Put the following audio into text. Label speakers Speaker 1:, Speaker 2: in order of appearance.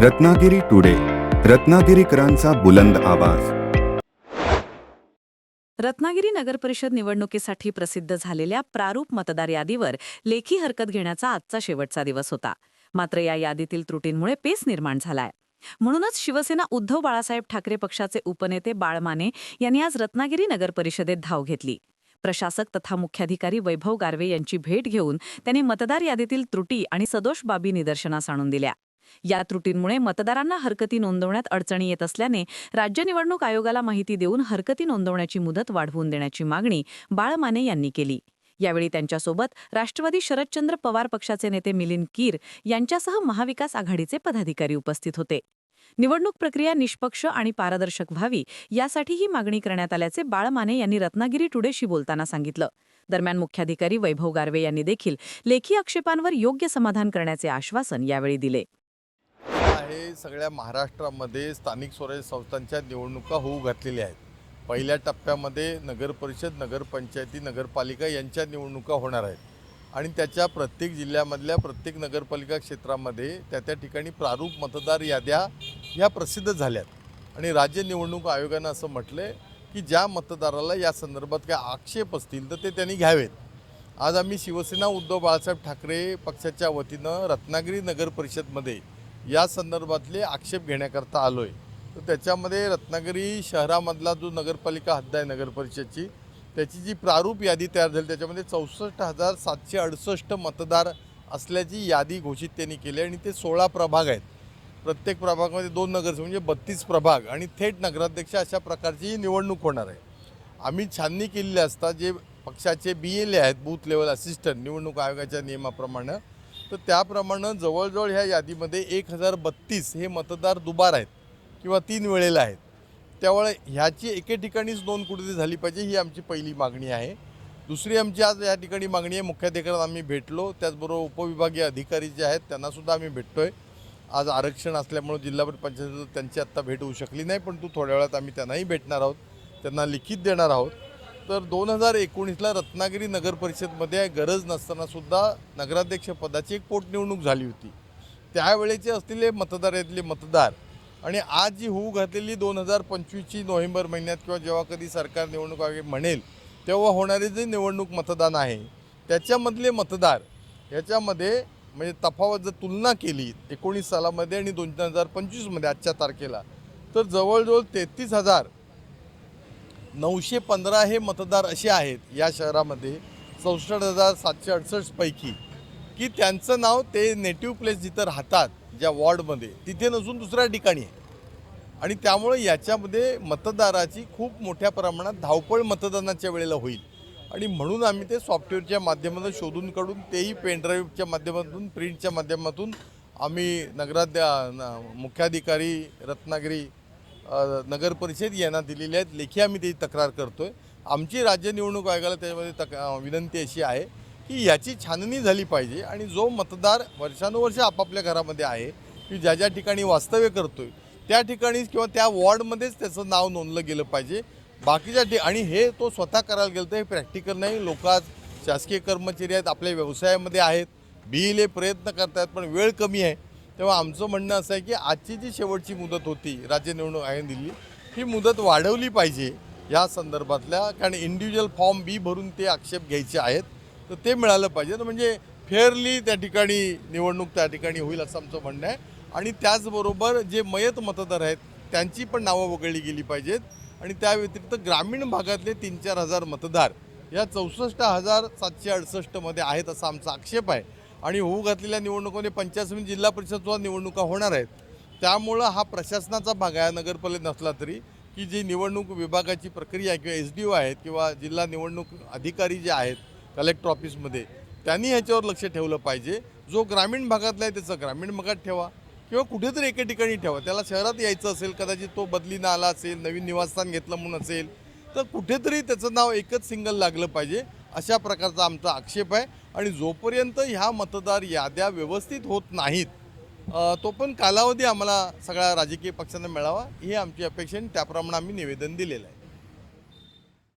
Speaker 1: Ratnagiri today रत्नागिरीकरांचा बुलंद आवाज.
Speaker 2: रत्नागिरी नगर परिषद निवडणुकीसाठी प्रसिद्ध झालेल्या प्रारूप मतदार यादीवर लेखी हरकत घेण्याचा आजचा शेवटचा दिवस होता. मात्र या यादीतील त्रुटींमुळे पेस निर्माण झालाय. म्हणूनच शिवसेना उद्धव बाळासाहेब ठाकरे पक्षाचे उपनेते बाळ माने यांनी आज रत्नागिरी नगर परिषदेत धाव घेतली. प्रशासक तथा मुख्याधिकारी वैभव गारवे यांची भेट घेऊन त्यांनी मतदार यादीतील त्रुटी आणि सदोष बाबी निदर्शनास आणून दिल्या. या त्रुटींमुळे मतदारांना हरकती नोंदवण्यात अडचणी येत असल्याने राज्य निवडणूक आयोगाला माहिती देऊन हरकती नोंदवण्याची मुदत वाढवून देण्याची मागणी बाळमाने यांनी केली. यावेळी त्यांच्यासोबत राष्ट्रवादी शरदचंद्र पवार पक्षाचे नेते मिलिंद कीर यांच्यासह महाविकास आघाडीचे पदाधिकारी उपस्थित होते. निवडणूक प्रक्रिया निष्पक्ष आणि पारदर्शक व्हावी यासाठी ही मागणी करण्यात आल्याचे बाळमाने यांनी रत्नागिरी टुडेशी बोलताना सांगितलं. दरम्यान मुख्याधिकारी वैभव गारवे यांनी देखील लेखी आक्षेपांवर योग्य समाधान करण्याचे आश्वासन यावेळी दिले.
Speaker 3: आहे सगळ्या महाराष्ट्रामध्ये स्थानिक स्वराज्य संस्थांच्या निवडणुका होऊ घातलेल्या आहेत. पहिल्या टप्प्यामध्ये नगरपरिषद नगरपंचायती नगरपालिका यांच्या निवडणुका होणार आहेत. आणि त्याच्या प्रत्येक जिल्ह्यामधल्या प्रत्येक नगरपालिका क्षेत्रामध्ये त्या त्या ठिकाणी प्रारूप मतदार याद्या ह्या प्रसिद्ध झाल्यात. आणि राज्य निवडणूक आयोगानं असं म्हटलं आहे की ज्या मतदाराला या संदर्भात काय आक्षेप असतील तर ते त्यांनी घ्यावेत. आज आम्ही शिवसेना उद्धव बाळासाहेब ठाकरे पक्षाच्या वतीनं रत्नागिरी नगर परिषदमध्ये या संदर्भातले आक्षेप घेण्याकरता आलो आहे तर त्याच्यामध्ये रत्नागिरी शहरामधला जो नगरपालिका हद्द आहे नगरपरिषदची त्याची जी प्रारूप यादी तयार झाली त्याच्यामध्ये चौसष्ट हजार सातशे अडुसष्ट मतदार असल्याची यादी घोषित त्यांनी केली आणि ते सोळा प्रभाग आहेत. प्रत्येक प्रभागामध्ये दोन नगरसेवक म्हणजे बत्तीस प्रभाग आणि थेट नगराध्यक्ष अशा प्रकारची निवडणूक होणार आहे. आम्ही छाननी केलेली असता जे पक्षाचे बी एल ए आहेत बूथ लेवल असिस्टंट निवडणूक आयोगाच्या नियमाप्रमाणे तर त्याप्रमाणे जवळजवळ ह्या यादीमध्ये एक हजार बत्तीस हे मतदार दुबार आहेत किंवा तीन वेळेला आहेत. त्यामुळे ह्याची एके ठिकाणीच नोंद कुठेतरी झाली पाहिजे ही आमची पहिली मागणी आहे. दुसरी आमची आज या ठिकाणी मागणी आहे. मुख्याधिकाऱ्यांना आम्ही भेटलो. त्याचबरोबर उपविभागीय अधिकारी जे आहेत त्यांनासुद्धा आम्ही भेटतो आहे आज आरक्षण असल्यामुळे जिल्हा पंचायत त्यांची आत्ता भेट होऊ शकली नाही पण तू थोड्या वेळात आम्ही त्यांनाही भेटणार आहोत. त्यांना लिखित देणार आहोत. तर दोन हजार एकोणीसला रत्नागिरी नगर परिषदमध्ये गरज नसतानासुद्धा नगराध्यक्षपदाची एक पोटनिवडणूक झाली होती. त्यावेळेचे असलेले मतदार यातले मतदार. आणि आज जी होऊ घातलेली दोन हजार पंचवीसची नोव्हेंबर महिन्यात किंवा जेव्हा कधी सरकार निवडणूक आयोग म्हणेल तेव्हा होणारे जे निवडणूक मतदान आहे त्याच्यामधले मतदार याच्यामध्ये म्हणजे तफावत जर तुलना केली एकोणीस सालामध्ये आणि दोन हजार पंचवीसमध्ये आजच्या तारखेला तर जवळजवळ तेहतीस हजार नऊशे पंधरा हे मतदार असे आहेत या शहरामध्ये चौसष्ट हजार सातशे अडसष्टपैकी की त्यांचं नाव ते नेटिव्ह प्लेस जिथं राहतात ज्या वॉर्डमध्ये तिथे नसून दुसऱ्या ठिकाणी आहे. आणि त्यामुळे याच्यामध्ये मतदाराची खूप मोठ्या प्रमाणात धावपळ मतदानाच्या वेळेला होईल. आणि म्हणून आम्ही ते सॉफ्टवेअरच्या माध्यमातून शोधून काढून तेही पेनड्राईव्हच्या माध्यमातून प्रिंटच्या माध्यमातून आम्ही नगराध्या न- मुख्याधिकारी रत्नागिरी नगर परिषद यांना दिलेली आहेत. लेखी आम्ही त्याची तक्रार करतो आहे आमची राज्य निवडणूक आयोगाला त्याच्यामध्ये तक विनंती अशी आहे की याची छाननी झाली पाहिजे आणि जो मतदार वर्षानुवर्ष आपापल्या घरामध्ये आहे की ज्या ज्या ठिकाणी वास्तव्य करतो आहे त्या ठिकाणीच किंवा त्या वॉर्डमध्येच त्याचं नाव नोंदलं गेलं पाहिजे. बाकीच्या ठि आणि हे तो स्वतः करायला गेलं तर हे प्रॅक्टिकल नाही. लोक आज शासकीय कर्मचारी आहेत आपल्या व्यवसायामध्ये आहेत. बिले प्रयत्न करतायत पण वेळ कमी आहे. तेव्हा आमचं म्हणणं असं आहे की आजची जी शेवटची मुदत होती राज्य निवडणूक आयोगाने दिली ही मुदत वाढवली पाहिजे या संदर्भातल्या कारण इंडिव्हिज्युअल फॉर्म बी भरून ते आक्षेप घ्यायचे आहेत तर ते मिळालं पाहिजे. तर म्हणजे फेअरली त्या ठिकाणी निवडणूक त्या ठिकाणी होईल असं आमचं म्हणणं आहे. आणि त्याचबरोबर जे मयत मतदार आहेत त्यांची पण नावं वगळली गेली पाहिजेत. आणि त्या व्यतिरिक्त ग्रामीण भागातले तीन चार हजार मतदार या चौसष्ट हजार सातशे अडसष्टमध्ये आहेत असा आमचा आक्षेप आहे. आणि होऊ घातलेल्या निवडणुकांमध्ये पंचायत समिती जिल्हा परिषदसुद्धा निवडणुका होणार आहेत. त्यामुळं हा प्रशासनाचा भाग आहे नगरपालिका नसला तरी की जी निवडणूक विभागाची प्रक्रिया आहे किंवा एस डी ओ आहेत किंवा जिल्हा निवडणूक अधिकारी जे आहेत कलेक्टर ऑफिसमध्ये त्यांनी ह्याच्यावर लक्ष ठेवलं पाहिजे. जो ग्रामीण भागातला आहे त्याचं ग्रामीण भागात ठेवा किंवा कुठेतरी एके ठिकाणी ठेवा. त्याला शहरात यायचं असेल कदाचित तो बदलीनं आला असेल नवीन निवासस्थान घेतलं म्हणून असेल तर कुठेतरी त्याचं नाव एकच सिंगल लागलं पाहिजे अशा प्रकारचा आमचा आक्षेप आहे. आणि जोपर्यंत ह्या मतदार याद्या व्यवस्थित होत नाहीत तो पण कालावधी आम्हाला सगळ्या राजकीय पक्षांना मिळावा ही आमची अपेक्षा आणि त्याप्रमाणे आम्ही निवेदन दिलेलं आहे.